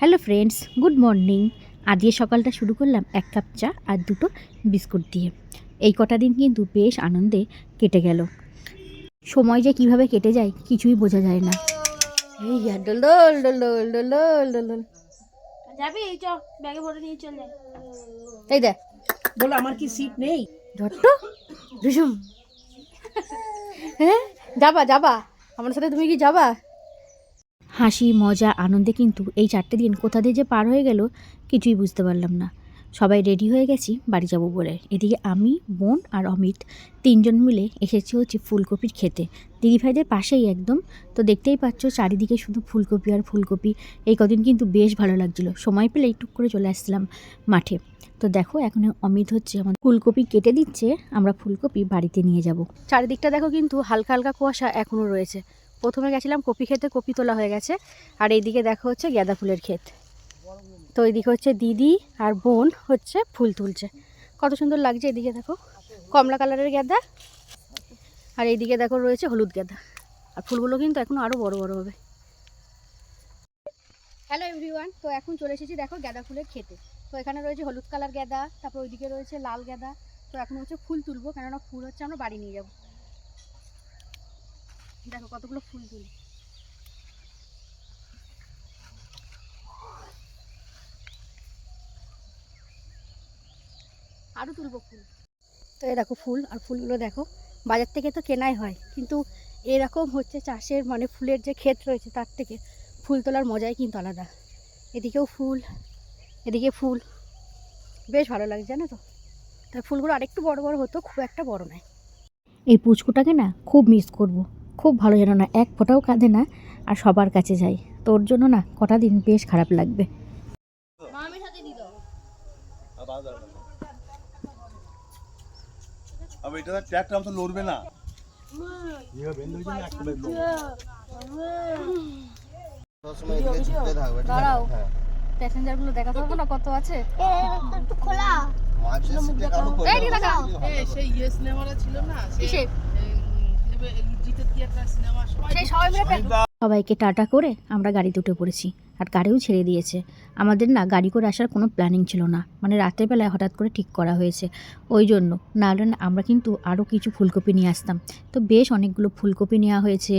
Hello friends good morning আজকে সকালটা শুরু করলাম এক কাপ চা আর দুটো বিস্কুট দিয়ে। এই কটা দিন কিন্তু বেশ আনন্দে কেটে গেল। সময় যে কীভাবে কেটে যায় কিছুই বোঝা যায় না। এই দেখ বলো আমার কি সিট নেই? হ্যাঁ যাবা যাবা। আমার সাথে তুমি কি যাবা? হাসি, মজা, আনন্দে কিন্তু এই চারটে দিন কোথা দিয়ে যে পার হয়ে গেল কিছুই বুঝতে পারলাম না। সবাই রেডি হয়ে গেছি, বাড়ি যাব বলে। এদিকে আমি, বোন আর অমিত তিনজন মিলে এসেছি হচ্ছে ফুলকপির খেতে। দিদিভাইদের পাশেই একদম। তো দেখতেই পাচ্ছ চারিদিকে শুধু ফুলকপি আর ফুলকপি। এই কদিন কিন্তু বেশ ভালো লাগছিল। সময় পেলে টুক করে চলে আসছিলাম মাঠে। তো দেখো, এখন অমিত হচ্ছে আমার ফুলকপি কেটে দিচ্ছে। আমরা ফুলকপি বাড়িতে নিয়ে যাব। চারিদিকটা দেখো কিন্তু হালকা হালকা কুয়াশা এখনও রয়েছে। প্রথমে গেছিলাম কপি খেতে কপি তোলা হয়ে গেছে। আর এইদিকে দেখো হচ্ছে গাঁদা ফুলের ক্ষেত। তো এইদিকে হচ্ছে দিদি আর বোন হচ্ছে ফুল তুলছে। কত সুন্দর লাগছে এদিকে দেখো। কমলা কালারের গাঁদা আর এইদিকে দেখো রয়েছে হলুদ গাঁদা আর ফুলগুলো কিন্তু এখন আরও বড় বড় হবে। হ্যালো এভরিওয়ান তো এখন চলে এসেছি দেখো গাঁদা ফুলের খেতে তো এখানে রয়েছে হলুদ কালার গাঁদা তারপর ওইদিকে রয়েছে লাল গাঁদা তো এখন হচ্ছে ফুল তুলবো, কেননা ফুল হচ্ছে আমরা বাড়ি নিয়ে যাব। দেখো কতগুলো ফুল তুলি। আরও তুলবো ফুল। তো এই দেখো ফুল আর ফুলগুলো দেখো বাজার থেকে তো কেনাই হয় কিন্তু এরকম হচ্ছে চাষের মানে ফুলের যে ক্ষেত রয়েছে তার থেকে ফুল তোলার মজাই কিন্তু আলাদা। এদিকেও ফুল এদিকে ফুল। বেশ ভালো লাগছে জানো তো? তার ফুলগুলো আরেকটু বড় বড় হতো খুব একটা বড় নয়। এই পুচকুটাকে না খুব মিস করব। খুব ভালো যেন না এক ফোটাও কাঁদে না আর সবার কাছে যাই তোর জন্য না কটা দিন বেশ খারাপ লাগবে না দেখা না কত আছে ছিল না সবাইকে টাটা করে আমরা গাড়ি উঠে পড়েছি আর গাড়িও ছেড়ে দিয়েছে। আমাদের না গাড়ি করে আসার কোনো প্ল্যানিং ছিল না। মানে রাতের বেলায় হঠাৎ করে ঠিক করা হয়েছে। ওই জন্য না হলে না আমরা কিন্তু আরও কিছু ফুলকপি নিয়ে আসতাম। তো বেশ অনেকগুলো ফুলকপি নেওয়া হয়েছে।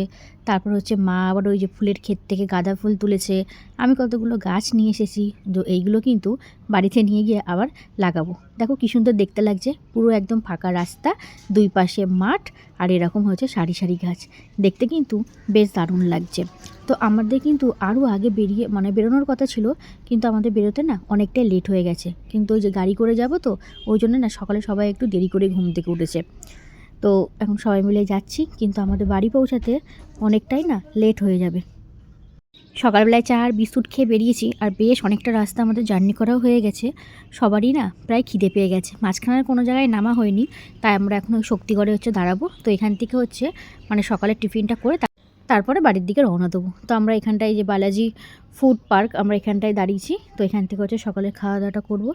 তারপর হচ্ছে মা আবার ওই যে ফুলের ক্ষেত থেকে গাঁদা ফুল তুলেছে। আমি কতগুলো গাছ নিয়ে এসেছি। তো এইগুলো কিন্তু বাড়িতে নিয়ে গিয়ে আবার লাগাবো। দেখো কী সুন্দর দেখতে লাগছে। পুরো একদম ফাঁকা রাস্তা দুই পাশে মাঠ আর এরকম হয়েছে সারি সারি গাছ। দেখতে কিন্তু বেশ দারুণ লাগছে। তো আমাদের কিন্তু আরও আগে বেরিয়ে মানে বেরোনোর কথা ছিল, কিন্তু আমাদের বেরোতে না অনেকটাই লেট হয়ে গেছে। কিন্তু ওই যে গাড়ি করে যাব তো, ওই জন্য না সকালে সবাই একটু দেরি করে ঘুম থেকে উঠেছে। তো এখন সবাই মিলে যাচ্ছি, কিন্তু আমাদের বাড়ি পৌঁছাতে অনেকটাই না লেট হয়ে যাবে। সকালবেলায় চা আর বিস্কুট খেয়ে বেরিয়েছি আর বেশ অনেকটা রাস্তা আমাদের জার্নি করাও হয়ে গেছে। সবারই না প্রায় খিদে পেয়ে গেছে। মাঝখানের কোনো জায়গায় নামা হয়নি, তাই আমরা এখন ওই শক্তিগড়ে হচ্ছে দাঁড়াবো। তো এখান থেকে হচ্ছে মানে সকালে টিফিনটা করে তারপরে বাড়ির দিকে রওনা দেবো। তো আমরা এখানটায় যে বালাজি ফুড পার্ক, আমরা এখানটায় দাঁড়িয়েছি। তো এখান থেকে হচ্ছে সকালে খাওয়া দাওয়াটা করব।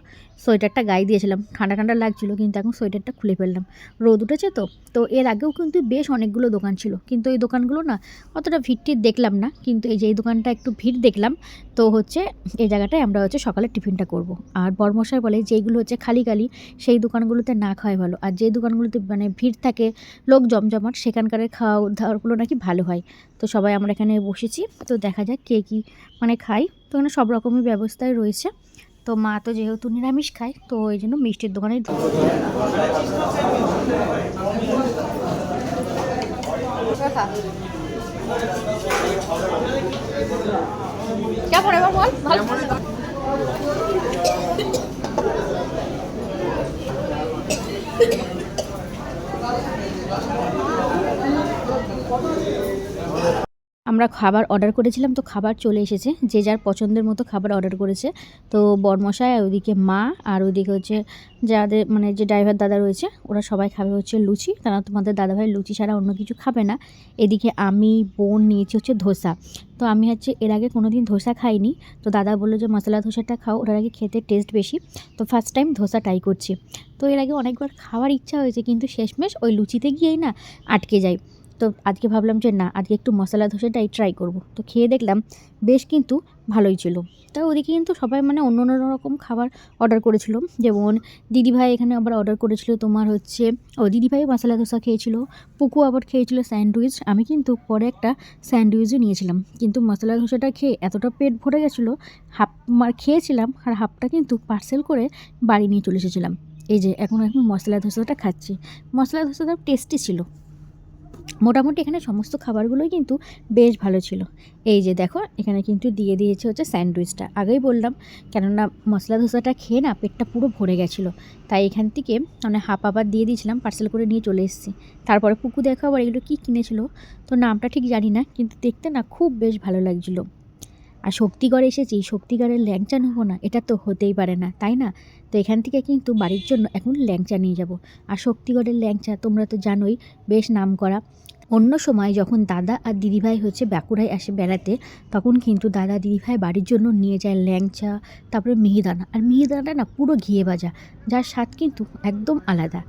সোয়েটারটা গায়ে দিয়েছিলাম। ঠান্ডা ঠান্ডা লাগছিল, কিন্তু এখন সোয়েটারটা খুলে ফেললাম। রোদ উঠেছে তো? তো এর আগেও কিন্তু বেশ অনেকগুলো দোকান ছিল। কিন্তু এই দোকানগুলো না অতটা ভিড় টির দেখলাম না। কিন্তু এই যে এই দোকানটা একটু ভিড় দেখলাম, তো হচ্ছে এই জায়গাটায় আমরা হচ্ছে সকালে টিফিনটা করব। আর বর্মশাই বলে, যেইগুলো হচ্ছে খালি খালি সেই দোকানগুলোতে না খাওয়াই ভালো। আর যে দোকানগুলোতে মানে ভিড় থাকে, লোক জমজমাট, সেখানকার খাওয়া দাওয়াগুলো নাকি ভালো হয়। তো সবাই আমরা এখানে বসেছি। তো দেখা যাক কে কী মানে খাই। তো ওখানে সব রকমের ব্যবস্থাই রয়েছে। তো মা তো যেহেতু নিরামিষ খায়, তো ওই জন্য মিষ্টির দোকানে কেমন এবার বল? ভালো। আমরা খাবার অর্ডার করেছিলাম, তো খাবার চলে এসেছে। যে যার পছন্দের মতো খাবার অর্ডার করেছে। তো বরমশাই আর ওইদিকে মা আর ওইদিকে হচ্ছে যাদের মানে যে ড্রাইভার দাদা রয়েছে, ওরা সবাই খাবে হচ্ছে লুচি। তারা তোমাদের দাদাভাই লুচি ছাড়া অন্য কিছু খাবে না। এদিকে আমি, বোন নিয়েছি হচ্ছে ধোসা। তো আমি হচ্ছে এর আগে কোনো দিন ধোসা খাইনি। তো দাদা বলল যে, মশলা ধোসাটা খাও, ওটার আগে খেতে টেস্ট বেশি। তো ফার্স্ট টাইম ধোসা ট্রাই করছি। তো এর আগে অনেকবার খাওয়ার ইচ্ছা হয়েছে, কিন্তু শেষমেশ ওই লুচিতে গিয়েই না আটকে যায় তো আজকে ভাবলাম যে না, আজকে একটু মশলা ধোসাটাই ট্রাই করব। তো খেয়ে দেখলাম বেশ কিন্তু ভালোই ছিল। তা ওদিকে কিন্তু সবাই মানে অন্য অন্য রকম খাবার অর্ডার করেছিল। যেমন দিদিভাই এখানে আবার অর্ডার করেছিল তোমার হচ্ছে, ও দিদিভাই মশলা ধোসা খেয়েছিল, পুকু আবার খেয়েছিল স্যান্ডউইচ আমি কিন্তু পরে একটা স্যান্ডউইচও নিয়েছিলাম। কিন্তু মশলা ধোসাটা খেয়ে এতটা পেট ভরে গেছিল হাফ মার খেয়েছিলাম আর হাফটা কিন্তু পার্সেল করে বাড়ি নিয়ে চলে এসেছিলাম। এই যে এখন এখন মশলা ধোসাটা খাচ্ছি। মশলা ধোসাটা টেস্টি ছিল। মোটামুটি এখানে সমস্ত খাবারগুলোই কিন্তু বেশ ভালো ছিল। এই যে দেখো, এখানে কিন্তু দিয়ে দিয়েছে হচ্ছে স্যান্ডউইচটা। আগেই বললাম, কেননা মশলা ধোসাটা খেয়ে না পেটটা পুরো ভরে গেছিল। তাই এখান থেকে মানে হাফ আবার দিয়ে দিয়েছিলাম, পার্সেল করে নিয়ে চলে এসেছি। তারপরে পুকু দেখো আবার এগুলো কী কিনেছিল? তো নামটা ঠিক জানি না, কিন্তু দেখতে না খুব বেশ ভালো লাগছিল। আর শক্তিগড়ে এসেছি, শক্তিগড়ের ল্যাংচা নেব না, এটা তো হতেই পারে না, তাই না? তো এখান থেকে কিন্তু বাড়ির জন্য এখন ল্যাংচা নিয়ে যাব। আর শক্তিগড়ের ল্যাংচা তোমরা তো জানোই, বেশ নাম করা। অন্য সময় যখন দাদা আর দিদিভাই হচ্ছে বাঁকুড়ায় আসে বেড়াতে, তখন কিন্তু দাদা দিদিভাই বাড়ির জন্য নিয়ে যায় ল্যাংচা, তারপরে মিহিদানা। আর মিহিদানাটা না পুরো ঘিয়ে ভাজা, যার স্বাদ কিন্তু একদম আলাদা।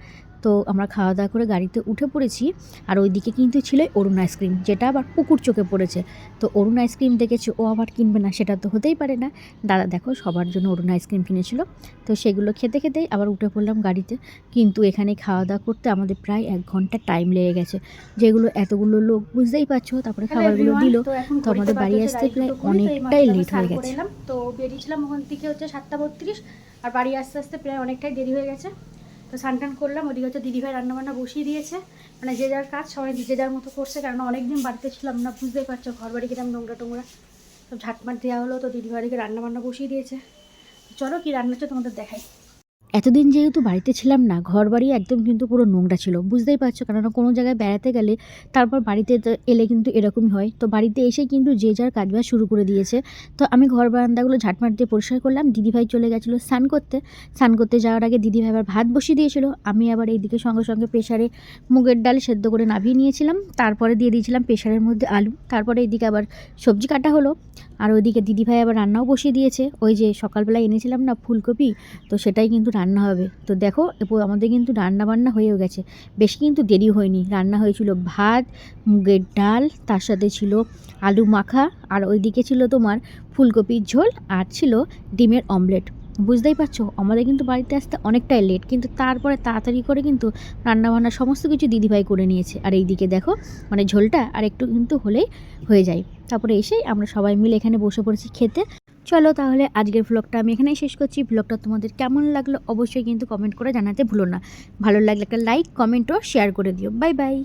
তো আমরা খাওয়া দাওয়া করে গাড়িতে উঠে পড়েছি আর ওইদিকে কিন্তু ছিল অরুণ আইসক্রিম যেটা আবার পুকুর চোখে পড়েছে। তো অরুণ আইসক্রিম দেখেছি ও আবার কিনবে না সেটা তো হতেই পারে না। দাদা দেখো সবার জন্য অরুণ আইসক্রিম কিনেছিল। তো সেগুলো খেতে খেতেই আবার উঠে পড়লাম গাড়িতে। কিন্তু এখানে খাওয়া দাওয়া করতে আমাদের প্রায় এক ঘণ্টা টাইম লেগে গেছে। যেগুলো এতগুলো লোক বুঝতেই পারছ তারপরে খাবারগুলো দিল। তো আমাদের বাড়ি আসতে প্রায় অনেকটাই লেট হয়ে গেছে। তো বেরিয়েছিলাম ওখান থেকে হচ্ছে সাতটা বত্রিশ আর বাড়ি আসতে আসতে প্রায় অনেকটাই দেরি হয়ে গেছে। তো স্নান করলাম, ওদিকে হচ্ছে দিদিভাই রান্নাবান্না বসিয়ে দিয়েছে। মানে যে যার কাজ, সবাই যে যার মতো করছে কারণ অনেকদিন বাড়িতে ছিলাম না, বুঝতেই পারছ, ঘর বাড়ি গেলাম নোংরা টোংরা। সব ঝাটমাট দেওয়া হলো, তো দিদিভাইকে রান্নাবান্না বসিয়ে দিয়েছে। চলো কি রান্না হচ্ছে তোমাদের দেখাই। এতদিন যেহেতু বাড়িতে ছিলাম না ঘর বাড়ি একদম কিন্তু পুরো নোংরা ছিল, বুঝতেই পারছ? কেননা কোনো জায়গায় বেড়াতে গেলে তারপর বাড়িতে এলে কিন্তু এরকমই হয়। তো বাড়িতে এসে কিন্তু যে যার কাজবাজ শুরু করে দিয়েছে। তো আমি ঘর বারান্দাগুলো ঝাঁটমাট দিয়ে পরিষ্কার করলাম, দিদিভাই চলে গেছিল স্নান করতে। স্নান করতে যাওয়ার আগে দিদিভাই আবার ভাত বসিয়ে দিয়েছিল। আমি আবার এইদিকে সঙ্গে সঙ্গে প্রেশারে মুগের ডাল সেদ্ধ করে নামিয়ে নিয়েছিলাম। তারপরে দিয়ে দিয়েছিলাম প্রেশারের মধ্যে আলু। তারপরে এইদিকে আবার সবজি কাটা হলো। আর ওইদিকে দিদিভাই আবার রান্নাও বসিয়ে দিয়েছে। ওই যে সকালবেলায় এনেছিলাম না ফুলকপি, তো সেটাই কিন্তু রান্না হবে। তো দেখো আমাদের কিন্তু রান্না বান্না হয়েও গেছে। বেশি কিন্তু দেরি হয়নি। রান্না হয়েছিল ভাত, মুগের ডাল, তার সাথে ছিল আলু মাখা, আর ওইদিকে ছিল তোমার ফুলকপির ঝোল, আর ছিল ডিমের অমলেট। বুঝতেই পারছ, আমাদের কিন্তু বাড়িতে আসতে অনেকটাই লেট কিন্তু তারপরে তাড়াতাড়ি করে কিন্তু রান্নাবান্না সমস্ত কিছু দিদিভাই করে নিয়েছে। আর এইদিকে দেখো মানে ঝোলটা আর একটু কিন্তু হলেই হয়ে যায়। তারপরে এসেই আমরা সবাই মিলে এখানে বসে পড়েছি খেতে। চলো তাহলে আজকের ভ্লগটা আমি এখানেই শেষ করছি। ভ্লগটা তোমাদের কেমন লাগল অবশ্যই কিন্তু কমেন্ট করে জানাতে ভুলো না। ভালো লাগলে একটা লাইক কমেন্ট ও শেয়ার করে দিও। Bye bye